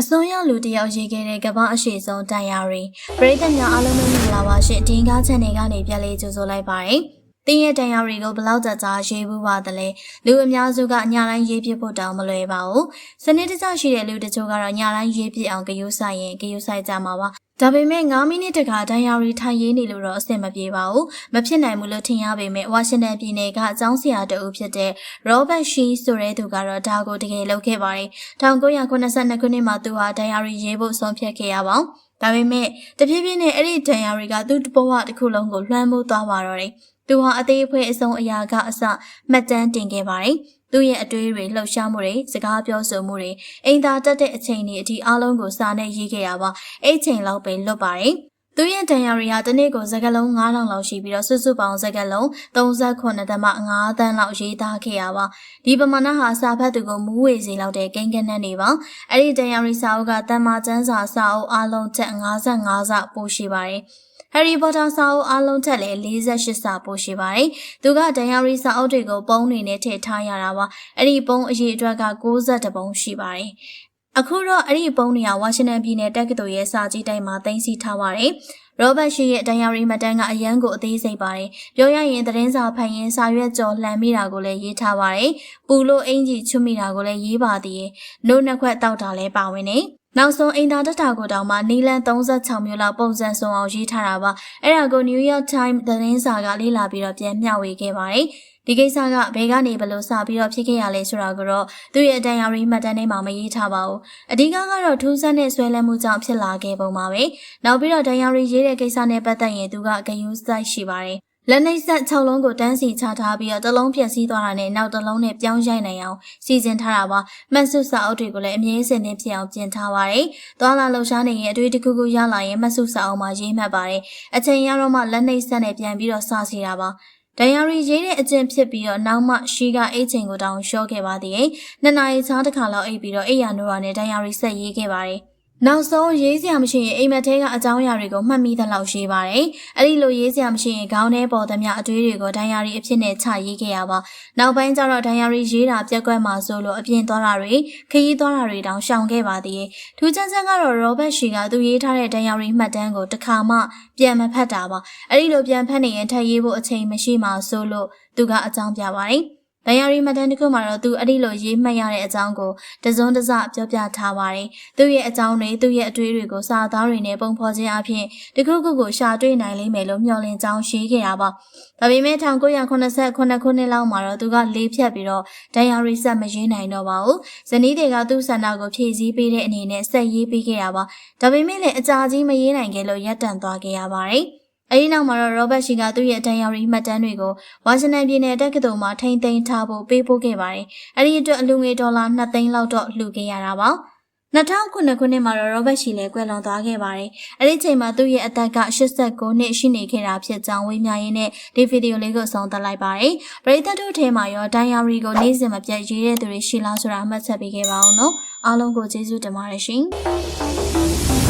အစွန်းရောက်လူတစ်ယောက်ရေးခဲ့တဲ့ကမ္ဘာအရှိဆုံးတန်ရာရီပရိသတ်များအားလုံးပဲမင်္ဂလာပါရှင်ဒီကား channel ကနေပြန်လေးကြိုဆိုလိုက်ပါတယ်တင်းရဲ့တန်ရာရီကိုဘယ်လောက်ကြာကြာရေးဘူးပါသလဲလူအများစုကအညာတိုင်းရေးပြဖို့တောင်းမလွယ်ပါဘူးစနစ်တကျရှိတဲ့လူတချို့ကတော့ညာတိုင်းရေးပြအောင်ဂယုဆိုင်ရင်ဂယုဆိုင်ကြမှာပါ ဒါပေမဲ့9မိနစ်တခါဒိုင်ယာရီထိုင်ရေးနေလို့တော့အဆင်မပြေပါဘူး။မဖြစ်နိုင်ဘူးလို့ထင်ရပေမဲ့ဝါရှင်တန်ပြည်နယ်ကအကြောင်းဆရာတဦးဖြစ်တဲ့ Robert Shee ဆိုတဲ့သူကတော့ဒါကိုတကယ်လုပ်ခဲ့ပါတယ်။1982ခုနှစ်မှာသူဟာဒိုင်ယာရီရေးဖို့ဆုံးဖြတ်ခဲ့ရပါဘူး။ဒါပေမဲ့တဖြည်းဖြည်းနဲ့အဲ့ဒီဒိုင်ယာရီကသူ့ဘဝတစ်ခုလုံးကိုလွှမ်းမိုးသွားပါတော့တယ်။သူဟာအသေးအဖွဲအဆုံးအရာကအစမှတ်တမ်းတင်ခဲ့ပါတယ်။ သူ့ရဲ့အတွေးတွေလှုပ်ရှားမှုတွေစကားပြောဆိုမှုတွေအိမ်သာတက်တဲ့အချိန်တွေအထိအားလုံးကိုစာနဲ့ရေးခဲ့ရပါအဲ့ချိန်လောက်ပဲလွတ်ပါတယ်သူရဲ့တန်ရာရီဟာတစ်နေ့ကိုစကလုံး9000လောက်ရှိပြီးတော့စုစုပေါင်းစကလုံး38.5သန်းလောက်ရေးသားခဲ့ရပါဒီပမာဏဟာစာဖတ်သူကိုမူးဝေစေလောက်တဲ့ကိန်းကနန်းနေပါအဲ့ဒီတန်ရာရီစာအုပ်ကတမ္မာကျမ်းစာစာအုပ်အလုံးချက်55စာပို့ရှိပါတယ် ဟယ်ရီပိုတာစာအုပ်အလုံးထက်လည်း48စာပို့ရှိပါတယ်။သူကဒန်ယာရီစာအုပ်တွေကိုပုံတွေနဲ့ထည့်ထားရတာပါ။အဲ့ဒီပုံအရေးအတွက်က62ပုံရှိပါတယ်။အခုတော့အဲ့ဒီပုံတွေကဝါရှင်တန်ပြည်နယ်တက္ကသိုလ်ရဲ့စာကြီးတိုင်းမှာတင်စီထားပါတယ်။ရောဘတ်ရှိရဲ့ဒန်ယာရီမတန်းကအရန်ကိုအသေးစိတ်ပါတယ်။ပြောရရင်သတင်းစာဖတ်ရင်စာရွက်ကြော်လှန်မိတာကိုလည်းရေးထားပါတယ်။ပူလို့အင်ကြီးချွတ်မိတာကိုလည်းရေးပါသေးတယ်။နို့နှစ်ခွက်တောက်တာလည်းပါဝင်နေ။ နောက်ဆုံးအင်တာတက်တာကိုတောင်မှနီလန်36မျိုးလောက်ပုံစံစုံအောင်ရေးထားတာပါအဲ့ဒါကို New York Times သတင်းစာကလေ့လာပြီးတော့ပြန်မျှဝေခဲ့ပါတယ်ဒီကိစ္စကဘယ်ကနေဘလို့စပြီးတော့ဖြစ်ခဲ့ရလဲဆိုတာကိုတော့သူ့ရဲ့တန်ရာရီမှတ်တမ်းထဲမှာမရေးထားပါဘူးအဓိကကတော့ထူးဆန်းတဲ့ဆွဲလန်းမှုကြောင့်ဖြစ်လာခဲ့ပုံပါပဲနောက်ပြီးတော့တန်ရာရီရေးတဲ့ကိစ္စနဲ့ပတ်သက်ရင်သူကဂယုစိုက်ရှိပါတယ် လက်နှိပ်ဆက်6လုံးကိုတန်းစီချထားပြီးတော့တစ်လုံးဖြည့်ဆည်းသွားတာနဲ့နောက်တစ်လုံးနဲ့ပြောင်းရိုက်နိုင်အောင်စီစဉ်ထားတာပါမှတ်စုစာအုပ်တွေကိုလည်းအမြဲစင်နေဖြစ်အောင်ပြင်ထားပါတယ်သွားလာလှုပ်ရှားနေရင်အတွေ့တစ်ခုခုရလာရင်မှတ်စုစာအုပ်မှာရေးမှတ်ပါတယ်အချိန်ရတော့မှလက်နှိပ်ဆက်နဲ့ပြန်ပြီးတော့စစီတာပါဒိုင်ယာရီရေးတဲ့အကျင့်ဖြစ်ပြီးတော့နောက်မှရှီကအိတ်ချိန်ကိုတောင်းလျှော့ခဲ့ပါသေးတယ်။နှစ်နာရီချားတစ်ခါလောက်အိပ်ပြီးတော့အိယာနိုရာနဲ့ဒိုင်ယာရီဆက်ရေးခဲ့ပါတယ်။ နောက်ဆုံးရေးစရာမရှိရင်အိမ်မက်ထဲကအကြောင်းအရာတွေကိုမှတ်မိသလောက်ရေးပါတယ်။အဲ့ဒီလိုရေးစရာမရှိရင်ခေါင်းထဲပေါ်သမျှအတွေးတွေကိုဒိုင်ယာရီအဖြစ်နဲ့ချရေးခဲ့ရပါ။နောက်ပိုင်းကျတော့ဒိုင်ယာရီရေးတာပြက်ကွက်မှာဆိုလို့အပြင်သွားတာတွေခရီးသွားတာတွေတောင်ရှောင်ခဲ့ပါသေးတယ်။ထူးခြားချက်ကတော့ရောဘတ်ရှီကသူရေးထားတဲ့ဒိုင်ယာရီမှတ်တမ်းကိုတစ်ခါမှပြန်မဖတ်တာပါ။အဲ့ဒီလိုပြန်ဖတ်နေရင်ထပ်ရေးဖို့အချိန်မရှိမှဆိုလို့သူကအကြောင်းပြပါတယ်။ ဒိုင်ယာရီမတန်တစ်ခုမှာတော့သူအဲ့ဒီလိုရေးမှတ်ရတဲ့အကြောင်းကိုတစုံတစပြောပြထားပါတယ်။သူ့ရဲ့အကြောင်းတွေသူ့ရဲ့အတွေ့အကြုံတွေကိုစာသားတွေနဲ့ပုံဖော်ခြင်းအပြင်တခုခုကိုရှာတွေ့နိုင်လိမ့်မယ်လို့မျှော်လင့်ကြောင်းရှိခဲ့တာပါ။ဒါပေမဲ့1989ခုနှစ်လောက်မှာတော့သူကလေးဖြတ်ပြီးတော့ဒိုင်ယာရီဆက်မရေးနိုင်တော့ပါဘူး။ဇနီးတွေကသူ့ဆန္ဒကိုဖြည့်ဆည်းပေးတဲ့အနေနဲ့ဆက်ရေးပေးခဲ့တာပါ။ဒါပေမဲ့လည်းအကြာကြီးမရေးနိုင်ခဲ့လို့ရပ်တန့်သွားခဲ့ရပါတယ်။ အဲဒီနောက်မှာတော့ Robert ရှိကသူ့ရဲ့ဒဏ်ရာရီမှတ်တမ်းတွေကိုဝါရှင်တန်ပြည်နယ်တက္ကသိုလ်မှာထိန်းသိမ်းထားဖို့ပေးပို့ခဲ့ပါတယ်။အဲဒီအတွက်အလူငွေဒေါ်လာ2သိန်းလောက်တော့လှူခဲ့ရတာပါ။2009ခုနှစ်မှာတော့ Robert ရှိလည်းကွယ်လွန်သွားခဲ့ပါတယ်။အဲဒီချိန်မှာသူ့ရဲ့အသက်က89နှစ်ရှိနေခဲ့တာဖြစ်ကြောင်းဝေမျှရင်းနဲ့ဒီဗီဒီယိုလေးကိုဆုံးသတ်လိုက်ပါတယ်။ပရိသတ်တို့ထဲမှာရောဒိုင်ယာရီကိုနေ့စဉ်မပြတ်ရေးတဲ့သူတွေရှိလားဆိုတာမှတ်ချက်ပေးခဲ့ပါအောင်နော်။အားလုံးကိုကျေးဇူးတင်ပါတယ်ရှင်။